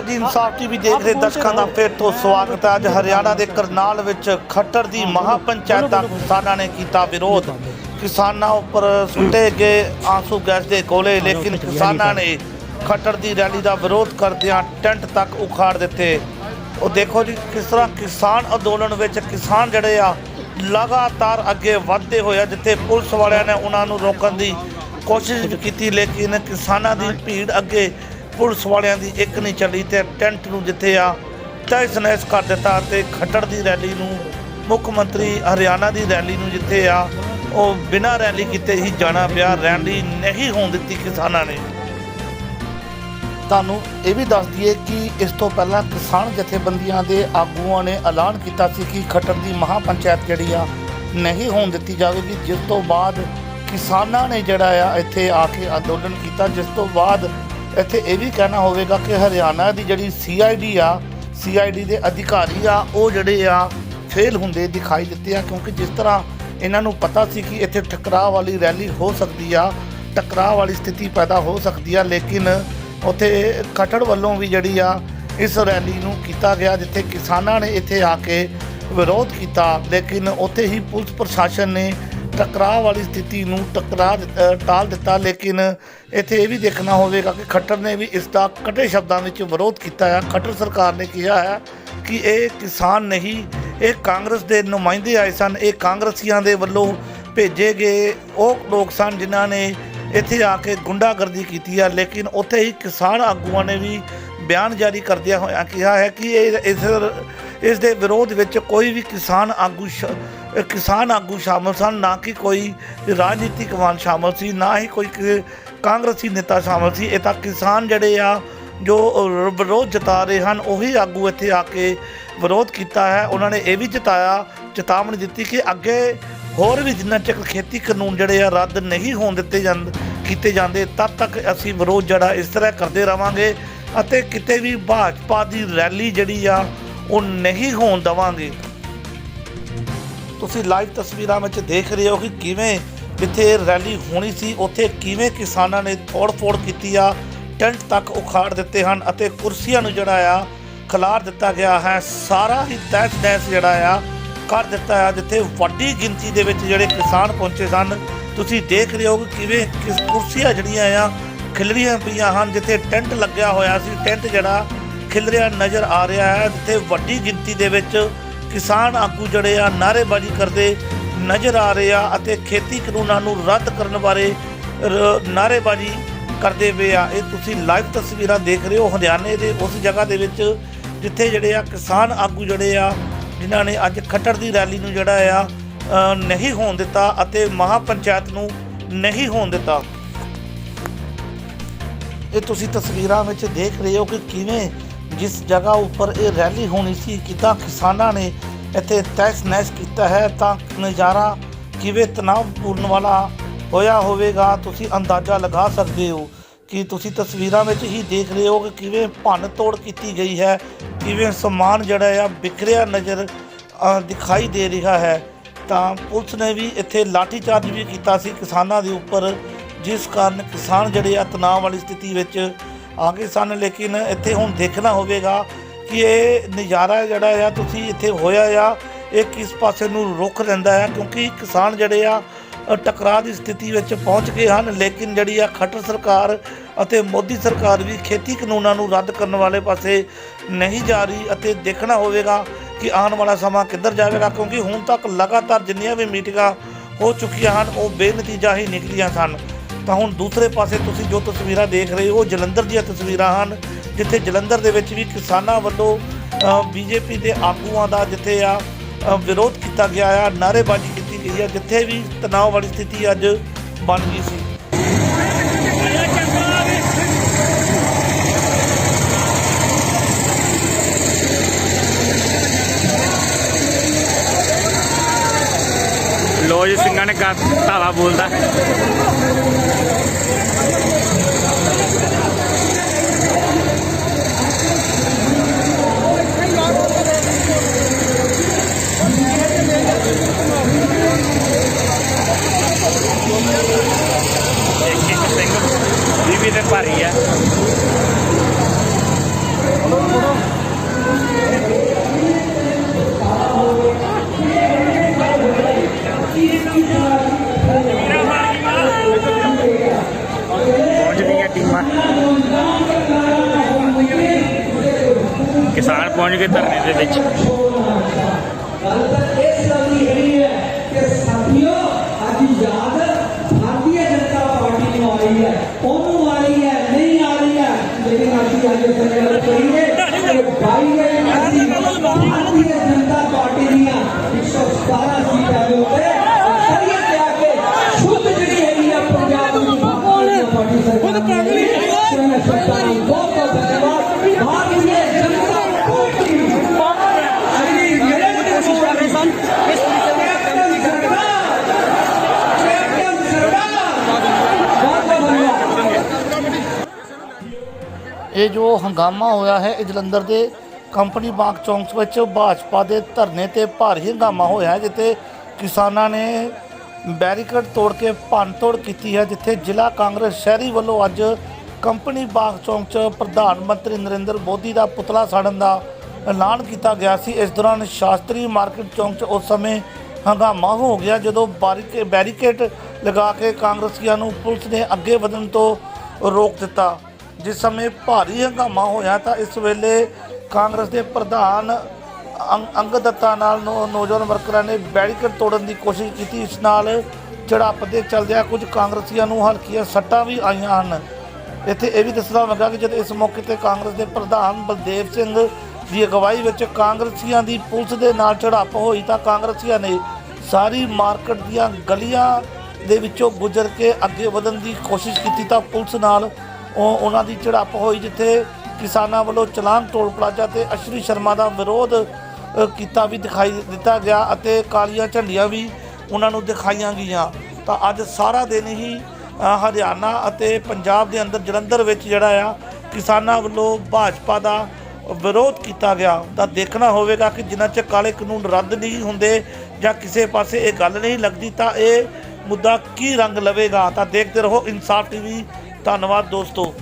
ਨਮਸਕਾਰ ਜੀ ਇਨਸਾਫ ਟੀਵੀ ਦੇਖ ਰਹੇ ਦਰਸ਼ਕਾਂ ਦਾ ਫਿਰ ਤੋਂ ਸਵਾਗਤ ਹੈ। ਅੱਜ ਹਰਿਆਣਾ ਦੇ ਕਰਨਾਲ ਵਿੱਚ ਖੱਟਰ ਦੀ ਮਹਾ ਪੰਚਾਇਤ ਦਾ ਕਿਸਾਨਾਂ ਨੇ ਕੀਤਾ ਵਿਰੋਧ। ਕਿਸਾਨਾਂ ਉੱਪਰ ਸੁੱਟੇ ਗਏ ਆਂਸੂ ਗੈਸ ਦੇ ਗੋਲੇ ਲੇਕਿਨ ਕਿਸਾਨਾਂ ਨੇ ਖੱਟਰ ਦੀ ਰੈਲੀ ਦਾ ਵਿਰੋਧ ਕਰਦਿਆਂ ਟੈਂਟ ਤੱਕ ਉਖਾੜ ਦਿੱਤੇ। ਉਹ ਦੇਖੋ ਜੀ ਕਿਸ ਤਰ੍ਹਾਂ ਕਿਸਾਨ ਅੰਦੋਲਨ ਵਿੱਚ ਕਿਸਾਨ ਜਿਹੜੇ ਆ ਲਗਾਤਾਰ ਅੱਗੇ ਵਧਦੇ ਹੋਏ ਆ ਜਿੱਥੇ ਪੁਲਿਸ ਵਾਲਿਆਂ ਨੇ ਉਹਨਾਂ ਨੂੰ ਰੋਕਣ ਦੀ ਕੋਸ਼ਿਸ਼ ਵੀ ਕੀਤੀ ਲੇਕਿਨ ਕਿਸਾਨਾਂ ਦੀ ਭੀੜ ਅੱਗੇ ਪੁਲਿਸ ਵਾਲਿਆਂ ਦੀ ਇੱਕ ਨਹੀਂ ਚੱਲੀ ਤੇ ਟੈਂਟ ਨੂੰ ਜਿੱਥੇ ਆ ਤਹਿਸ ਨਹਿਸ ਕਰ ਦਿੱਤਾ ਤੇ ਖੱਟੜ ਦੀ ਰੈਲੀ ਨੂੰ, ਮੁੱਖ ਮੰਤਰੀ ਹਰਿਆਣਾ ਦੀ ਰੈਲੀ ਨੂੰ ਜਿੱਥੇ ਆ, ਉਹ ਬਿਨਾਂ ਰੈਲੀ ਕੀਤੇ ਹੀ ਜਾਣਾ ਪਿਆ। ਰੈਲੀ ਨਹੀਂ ਹੋਣ ਦਿੱਤੀ ਕਿਸਾਨਾਂ ਨੇ। ਤੁਹਾਨੂੰ ਇਹ ਵੀ ਦੱਸ ਦਈਏ ਕਿ ਇਸ ਤੋਂ ਪਹਿਲਾਂ ਕਿਸਾਨ ਜਥੇਬੰਦੀਆਂ ਦੇ ਆਗੂਆਂ ਨੇ ਐਲਾਨ ਕੀਤਾ ਸੀ ਕਿ ਖੱਟਰ ਦੀ ਮਹਾ ਪੰਚਾਇਤ ਜਿਹੜੀ ਆ, ਨਹੀਂ ਹੋਣ ਦਿੱਤੀ ਜਾਵੇਗੀ। ਜਿਸ ਤੋਂ ਬਾਅਦ ਕਿਸਾਨਾਂ ਨੇ ਜਿਹੜਾ ਆ, ਇੱਥੇ ਆ ਕੇ ਅੰਦੋਲਨ ਕੀਤਾ। ਜਿਸ ਤੋਂ ਬਾਅਦ ਇੱਥੇ ਇਹ ਵੀ ਕਹਿਣਾ ਹੋਵੇਗਾ ਕਿ ਹਰਿਆਣਾ ਦੀ ਜਿਹੜੀ ਸੀਆਈਡੀ ਆ ਸੀਆਈਡੀ ਦੇ ਅਧਿਕਾਰੀ ਆ, ਉਹ ਜਿਹੜੇ ਆ ਫੇਲ ਹੁੰਦੇ ਦਿਖਾਈ ਦਿੱਤੇ ਆ, ਕਿਉਂਕਿ ਜਿਸ ਤਰ੍ਹਾਂ ਇਹਨਾਂ ਨੂੰ ਪਤਾ ਸੀ ਕਿ ਇੱਥੇ ਟਕਰਾਅ ਵਾਲੀ ਰੈਲੀ ਹੋ ਸਕਦੀ ਆ, ਟਕਰਾਅ ਵਾਲੀ ਸਥਿਤੀ ਪੈਦਾ ਹੋ ਸਕਦੀ ਆ, ਲੇਕਿਨ ਉੱਥੇ ਖਟੜ ਵੱਲੋਂ ਵੀ ਜਿਹੜੀ ਆ, ਇਸ ਰੈਲੀ ਨੂੰ ਕੀਤਾ ਗਿਆ, ਜਿੱਥੇ ਕਿਸਾਨਾਂ ਨੇ ਇੱਥੇ ਆ ਕੇ ਵਿਰੋਧ ਕੀਤਾ, ਲੇਕਿਨ ਉੱਥੇ ਹੀ ਪੁਲਿਸ ਪ੍ਰਸ਼ਾਸਨ ਨੇ ਟਕਰਾਅ ਵਾਲੀ ਸਥਿਤੀ ਨੂੰ ਟਕਰਾ ਟਾਲ ਦਿੱਤਾ, ਲੇਕਿਨ ਇੱਥੇ ਇਹ ਵੀ ਦੇਖਣਾ ਹੋਵੇਗਾ ਕਿ ਖੱਟਰ ਨੇ ਵੀ ਇਸ ਦਾ ਕਟੇ ਸ਼ਬਦਾਂ ਵਿੱਚ ਵਿਰੋਧ ਕੀਤਾ ਹੈ। ਖੱਟਰ ਸਰਕਾਰ ਨੇ ਕਿਹਾ ਹੈ ਕਿ ਇਹ ਕਿਸਾਨ ਨਹੀਂ, ਇਹ ਕਾਂਗਰਸ ਦੇ ਨੁਮਾਇੰਦੇ ਆਏ ਸਨ, ਇਹ ਕਾਂਗਰਸੀਆਂ ਦੇ ਵੱਲੋਂ ਭੇਜੇ ਗਏ ਉਹ ਲੋਕ ਸਨ ਜਿਨ੍ਹਾਂ ਨੇ ਇੱਥੇ ਆ ਕੇ ਗੁੰਡਾਗਰਦੀ ਕੀਤੀ ਆ ਲੇਕਿਨ ਉੱਥੇ ਹੀ ਕਿਸਾਨ ਆਗੂਆਂ ਨੇ ਵੀ ਬਿਆਨ ਜਾਰੀ ਕਰਦਿਆਂ ਹੋਇਆ ਕਿਹਾ ਹੈ ਕਿ ਇਹ ਇਸ ਇਸ ਦੇ ਵਿਰੋਧ ਵਿੱਚ ਕੋਈ ਵੀ ਕਿਸਾਨ ਆਗੂ ਸ਼- ਕਿਸਾਨ ਆਗੂ ਸ਼ਾਮਲ ਸਨ, ਨਾ ਕਿ ਕੋਈ ਰਾਜਨੀਤਿਕ ਵਾਨ ਸ਼ਾਮਲ ਸੀ, ਨਾ ਹੀ ਕੋਈ ਕਾਂਗਰਸੀ ਨੇਤਾ ਸ਼ਾਮਲ ਸੀ। ਇਹ ਤਾਂ ਕਿਸਾਨ ਜਿਹੜੇ ਆ, ਜੋ ਵਿਰੋਧ ਜਤਾ ਰਹੇ ਹਨ, ਉਹੀ ਆਗੂ ਇੱਥੇ ਆ ਕੇ ਵਿਰੋਧ ਕੀਤਾ ਹੈ। ਉਹਨਾਂ ਨੇ ਇਹ ਵੀ ਜਤਾਇਆ, ਚੇਤਾਵਨੀ ਦਿੱਤੀ ਕਿ ਅੱਗੇ ਹੋਰ ਵੀ ਜਿੰਨਾ ਚਿਰ ਖੇਤੀ ਕਾਨੂੰਨ ਜਿਹੜੇ ਆ ਰੱਦ ਨਹੀਂ ਹੋਣ ਦਿੱਤੇ ਜਾਂਦੇ, ਕੀਤੇ ਜਾਂਦੇ, ਤਦ ਤੱਕ ਅਸੀਂ ਵਿਰੋਧ ਜਿਹੜਾ ਇਸ ਤਰ੍ਹਾਂ ਕਰਦੇ ਰਵਾਂਗੇ ਅਤੇ ਕਿਤੇ ਵੀ ਭਾਜਪਾ ਦੀ ਰੈਲੀ ਜਿਹੜੀ ਆ, ਉਹ ਨਹੀਂ ਹੋਣ ਦੇਵਾਂਗੇ। ਤੁਸੀਂ ਲਾਈਵ ਤਸਵੀਰਾਂ ਵਿੱਚ ਦੇਖ ਰਹੇ ਹੋ ਕਿ ਕਿਵੇਂ ਜਿੱਥੇ ਰੈਲੀ ਹੋਣੀ ਸੀ, ਉੱਥੇ ਕਿਵੇਂ ਕਿਸਾਨਾਂ ਨੇ ਤੋੜ-ਫੋੜ ਕੀਤੀ ਆ, ਟੈਂਟ ਤੱਕ ਉਖਾੜ ਦਿੱਤੇ ਹਨ ਅਤੇ ਕੁਰਸੀਆਂ ਨੂੰ ਜਿਹੜਾ ਆ, ਖਿਲਾਰ ਦਿੱਤਾ ਗਿਆ ਹੈ। ਸਾਰਾ ਹੀ ਤਹਿਸ ਨਹਿਸ ਜਿਹੜਾ ਆ, ਕਰ ਦਿੱਤਾ ਆ, ਜਿੱਥੇ ਵੱਡੀ ਗਿਣਤੀ ਦੇ ਵਿੱਚ ਜਿਹੜੇ ਕਿਸਾਨ ਪਹੁੰਚੇ ਸਨ। ਤੁਸੀਂ ਦੇਖ ਰਹੇ ਹੋ ਕਿ ਕਿਵੇਂ ਕਿਸ ਕੁਰਸੀਆਂ ਜਿਹੜੀਆਂ ਆ, ਖਿਲਰੀਆਂ ਪਈਆਂ ਹਨ, ਜਿੱਥੇ ਟੈਂਟ ਲੱਗਿਆ ਹੋਇਆ ਸੀ। ਟੈਂਟ ਜਿਹੜਾ ਖਿਲਰਿਆ ਨਜ਼ਰ ਆ ਰਿਹਾ ਹੈ, ਜਿੱਥੇ ਵੱਡੀ ਗਿਣਤੀ ਦੇ ਵਿੱਚ ਕਿਸਾਨ ਆਗੂ ਜਿਹੜੇ ਆ ਨਾਅਰੇਬਾਜ਼ੀ ਕਰਦੇ ਨਜ਼ਰ ਆ ਰਹੇ ਆ ਅਤੇ ਖੇਤੀ ਕਾਨੂੰਨਾਂ ਨੂੰ ਰੱਦ ਕਰਨ ਬਾਰੇ ਰ- ਨਾਅਰੇਬਾਜ਼ੀ ਕਰਦੇ ਪਏ ਆ। ਇਹ ਤੁਸੀਂ ਲਾਈਵ ਤਸਵੀਰਾਂ ਦੇਖ ਰਹੇ ਹੋ। ਹਰਿਆਣੇ ਦੇ ਉਸ ਜਗ੍ਹਾ ਦੇ ਵਿੱਚ ਜਿੱਥੇ ਜਿਹੜੇ ਆ ਕਿਸਾਨ ਆਗੂ ਜਿਹੜੇ ਆ, ਜਿਨ੍ਹਾਂ ਨੇ ਅੱਜ ਖੱਟੜ ਦੀ ਰੈਲੀ ਨੂੰ ਜਿਹੜਾ ਆ ਨਹੀਂ ਹੋਣ ਦਿੱਤਾ ਅਤੇ ਮਹਾ ਪੰਚਾਇਤ ਨੂੰ ਨਹੀਂ ਹੋਣ ਦਿੱਤਾ। ਇਹ ਤੁਸੀਂ ਤਸਵੀਰਾਂ ਵਿੱਚ ਦੇਖ ਰਹੇ ਹੋ ਕਿ ਕਿਵੇਂ ਜਿਸ ਜਗ੍ਹਾ ਉੱਪਰ ਇਹ ਰੈਲੀ ਹੋਣੀ ਸੀ ਕਿੱਦਾਂ ਕਿਸਾਨਾਂ ਨੇ ਇੱਥੇ ਤਹਿਸ ਨਹਿਸ ਕੀਤਾ ਹੈ, ਤਾਂ ਨਜ਼ਾਰਾ ਕਿਵੇਂ ਤਣਾਅਪੂਰਨ ਵਾਲਾ ਹੋਇਆ ਹੋਵੇਗਾ, ਤੁਸੀਂ ਅੰਦਾਜ਼ਾ ਲਗਾ ਸਕਦੇ ਹੋ ਕਿ ਤੁਸੀਂ ਤਸਵੀਰਾਂ ਵਿੱਚ ਹੀ ਦੇਖ ਰਹੇ ਹੋ ਕਿ ਕਿਵੇਂ ਭੰਨ ਤੋੜ ਕੀਤੀ ਗਈ ਹੈ, ਕਿਵੇਂ ਸਮਾਨ ਜਿਹੜਾ ਆ ਬਿਖਰਿਆ ਨਜ਼ਰ ਦਿਖਾਈ ਦੇ ਰਿਹਾ ਹੈ। ਤਾਂ ਪੁਲਿਸ ਨੇ ਵੀ ਇੱਥੇ ਲਾਠੀਚਾਰਜ ਵੀ ਕੀਤਾ ਸੀ ਕਿਸਾਨਾਂ ਦੇ ਉੱਪਰ, ਜਿਸ ਕਾਰਨ ਕਿਸਾਨ ਜਿਹੜੇ ਆ ਤਣਾਅ ਵਾਲੀ ਸਥਿਤੀ ਵਿੱਚ ਆ ਗਏ ਸਨ, ਲੇਕਿਨ ਇੱਥੇ ਹੁਣ ਦੇਖਣਾ ਹੋਵੇਗਾ ਕਿ ਇਹ ਨਜ਼ਾਰਾ ਜਿਹੜਾ ਆ, ਤੁਸੀਂ ਇੱਥੇ ਹੋਇਆ ਆ, ਇਹ ਕਿਸ ਪਾਸੇ ਨੂੰ ਰੁਖ ਲੈਂਦਾ ਹੈ ਕਿਉਂਕਿ ਕਿਸਾਨ ਜਿਹੜੇ ਆ ਟਕਰਾਅ ਦੀ ਸਥਿਤੀ ਵਿੱਚ ਪਹੁੰਚ ਗਏ ਹਨ, ਲੇਕਿਨ ਜਿਹੜੀ ਆ ਖੱਟਰ ਸਰਕਾਰ ਅਤੇ ਮੋਦੀ ਸਰਕਾਰ ਵੀ ਖੇਤੀ ਕਾਨੂੰਨਾਂ ਨੂੰ ਰੱਦ ਕਰਨ ਵਾਲੇ ਪਾਸੇ ਨਹੀਂ ਜਾ ਰਹੀ ਅਤੇ ਦੇਖਣਾ ਹੋਵੇਗਾ ਕਿ ਆਉਣ ਵਾਲਾ ਸਮਾਂ ਕਿੱਧਰ ਜਾਵੇਗਾ, ਕਿਉਂਕਿ ਹੁਣ ਤੱਕ ਲਗਾਤਾਰ ਜਿੰਨੀਆਂ ਵੀ ਮੀਟਿੰਗਾਂ ਹੋ ਚੁੱਕੀਆਂ ਹਨ, ਉਹ ਬੇਨਤੀਜਾ ਹੀ ਨਿਕਲੀਆਂ ਸਨ। ਤਾਂ ਹੁਣ ਦੂਸਰੇ ਪਾਸੇ ਤੁਸੀਂ ਜੋ ਤਸਵੀਰਾਂ ਦੇਖ ਰਹੇ ਹੋ, ਉਹ ਜਲੰਧਰ ਦੀਆਂ ਤਸਵੀਰਾਂ ਹਨ, ਜਿੱਥੇ ਜਲੰਧਰ ਦੇ ਵਿੱਚ ਵੀ ਕਿਸਾਨਾਂ ਵੱਲੋਂ ਬੀਜੇਪੀ ਦੇ ਆਗੂਆਂ ਦਾ ਜਿੱਥੇ ਆ ਵਿਰੋਧ ਕੀਤਾ ਗਿਆ ਆ, ਨਾਅਰੇਬਾਜ਼ੀ ਕੀਤੀ ਗਈ ਆ, ਜਿੱਥੇ ਵੀ ਤਣਾਅ ਵਾਲੀ ਸਥਿਤੀ ਅੱਜ ਬਣ ਗਈ ਸੀ। ਲੋ ਜੀ, ਸਿੰਘਾਂ ਨੇ ਕਾ ਧਾਵਾ ਬੋਲਦਾ। ਇੱਕ ਇੱਕ ਸਿੰਘ ਤੇ ਭਾਰੀ ਆ। ਟੀਮਾਂ। ਕਿਸਾਨ ਪਹੁੰਚ ਗਏ ਧਰਨੇ ਦੇ ਵਿੱਚ। ਗੱਲ ਤਾਂ ਇਸ ਗੱਲ ਦੀ ਹੈਗੀ ਹੈ ਕਿ ਸਾਥੀਓ ਅੱਜ ਯਾਦ ਭਾਰਤੀ ਜਨਤਾ ਪਾਰਟੀ ਨੂੰ ਆ ਰਹੀ ਹੈ ਉਹਨੂੰ ਆ ਰਹੀ ਹੈ ਨਹੀਂ ਆ ਰਹੀ ਹੈ। ਲੇਕਿਨ ਅਸੀਂ ਅੱਜ ਸੰਕਲਪ ਕਰੀਏ ਕਿ 22 ਇਹ ਜੋ ਹੰਗਾਮਾ ਹੋਇਆ ਹੈ, ਇਹ ਜਲੰਧਰ ਦੇ ਕੰਪਨੀ ਬਾਗ ਚੌਂਕ ਵਿੱਚ ਭਾਜਪਾ ਦੇ ਧਰਨੇ ਤੇ ਭਾਰੀ ਹੰਗਾਮਾ ਹੋਇਆ ਹੈ, ਜਿੱਥੇ ਕਿਸਾਨਾਂ ਨੇ ਬੈਰੀਕੇਡ ਤੋੜ ਕੇ ਭੰਨਤੋੜ ਕੀਤੀ ਹੈ, ਜਿੱਥੇ ਜ਼ਿਲ੍ਹਾ ਕਾਂਗਰਸ ਸ਼ਹਿਰੀ ਵੱਲੋਂ ਅੱਜ ਕੰਪਨੀ ਬਾਗ ਚੌਂਕ 'ਚ ਪ੍ਰਧਾਨ ਮੰਤਰੀ ਨਰਿੰਦਰ ਮੋਦੀ ਦਾ ਪੁਤਲਾ ਸਾੜਨ ਦਾ ਐਲਾਨ ਕੀਤਾ ਗਿਆ ਸੀ। ਇਸ ਦੌਰਾਨ ਸ਼ਾਸਤਰੀ ਮਾਰਕੀਟ ਚੌਂਕ 'ਚ ਉਸ ਸਮੇਂ ਹੰਗਾਮਾ ਹੋ ਗਿਆ, ਜਦੋਂ ਬਾਰੀਕੇ ਬੈਰੀਕੇਡ ਲਗਾ ਕੇ ਕਾਂਗਰਸੀਆਂ ਨੂੰ ਪੁਲਿਸ ਨੇ ਅੱਗੇ ਵਧਣ ਤੋਂ ਰੋਕ ਦਿੱਤਾ। ਜਿਸ ਸਮੇਂ ਭਾਰੀ ਹੰਗਾਮਾ ਹੋਇਆ ਤਾਂ ਇਸ ਵੇਲੇ ਕਾਂਗਰਸ ਦੇ ਪ੍ਰਧਾਨ ਅੰਗ- ਅੰਗ ਦੱਤਾ ਨਾਲ ਨੌ- ਨੌਜਵਾਨ ਵਰਕਰਾਂ ਨੇ ਬੈਰੀਕੇਡ ਤੋੜਨ ਦੀ ਕੋਸ਼ਿਸ਼ ਕੀਤੀ। ਇਸ ਨਾਲ ਝੜਪ ਦੇ ਚਲਦਿਆਂ ਕੁਝ ਕਾਂਗਰਸੀਆਂ ਨੂੰ ਹਲਕੀਆਂ ਸੱਟਾਂ ਵੀ ਆਈਆਂ ਹਨ। ਇੱਥੇ ਇਹ ਵੀ ਦੱਸਣਾ ਲੱਗਾ ਕਿ ਜਦ ਇਸ ਮੌਕੇ ਤੇ ਕਾਂਗਰਸ ਦੇ ਪ੍ਰਧਾਨ ਬਲਦੇਵ ਸਿੰਘ ਦੀ ਅਗਵਾਈ ਵਿੱਚ ਕਾਂਗਰਸੀਆਂ ਦੀ ਪੁਲਿਸ ਦੇ ਨਾਲ ਝੜਪ ਹੋਈ ਤਾਂ ਕਾਂਗਰਸੀਆਂ ਨੇ ਸਾਰੀ ਮਾਰਕੀਟ ਦੀਆਂ ਗਲੀਆਂ ਦੇ ਵਿੱਚੋਂ ਗੁਜ਼ਰ ਕੇ ਅੱਗੇ ਵਧਣ ਦੀ ਕੋਸ਼ਿਸ਼ ਕੀਤੀ ਤਾਂ ਪੁਲਿਸ ਨਾਲ ਉਹ ਉਹਨਾਂ ਦੀ ਝੜਪ ਹੋਈ ਜਿੱਥੇ ਕਿਸਾਨਾਂ ਵੱਲੋਂ ਚਲਾਨ ਟੋਲ ਪਲਾਜ਼ਾ ਤੇ ਅਸ਼ਰੀ ਸ਼ਰਮਾ ਦਾ ਵਿਰੋਧ ਅ, ਕੀਤਾ ਵੀ ਦਿਖਾਈ ਦਿੱਤਾ ਗਿਆ ਅਤੇ ਕਾਲੀਆਂ ਝੰਡੀਆਂ ਵੀ ਉਹਨਾਂ ਨੂੰ ਦਿਖਾਈਆਂ ਗਈਆਂ। ਤਾਂ ਅੱਜ ਸਾਰਾ ਦਿਨ ਹੀ ਅ, ਹਰਿਆਣਾ ਅਤੇ ਪੰਜਾਬ ਦੇ ਅੰਦਰ ਜਲੰਧਰ ਵਿੱਚ ਜਿਹੜਾ ਆ ਕਿਸਾਨਾਂ ਵੱਲੋਂ ਭਾਜਪਾ ਦਾ ਵਿਰੋਧ ਕੀਤਾ ਗਿਆ। ਤਾਂ ਦੇਖਣਾ ਹੋਵੇਗਾ ਕਿ ਜਿਨ੍ਹਾਂ 'ਚ ਕਾਲੇ ਕਾਨੂੰਨ ਰੱਦ ਨਹੀਂ ਹੁੰਦੇ ਜਾਂ ਕਿਸੇ ਪਾਸੇ ਇਹ ਗੱਲ ਨਹੀਂ ਲੱਗਦੀ ਤਾਂ ਇਹ ਮੁੱਦਾ ਕੀ ਰੰਗ ਲਵੇਗਾ? ਤਾਂ ਦੇਖਦੇ ਰਹੋ ਇਨਸਾਫ ਟੀਵੀ ਧੰਨਵਾਦ ਦੋਸਤੋ।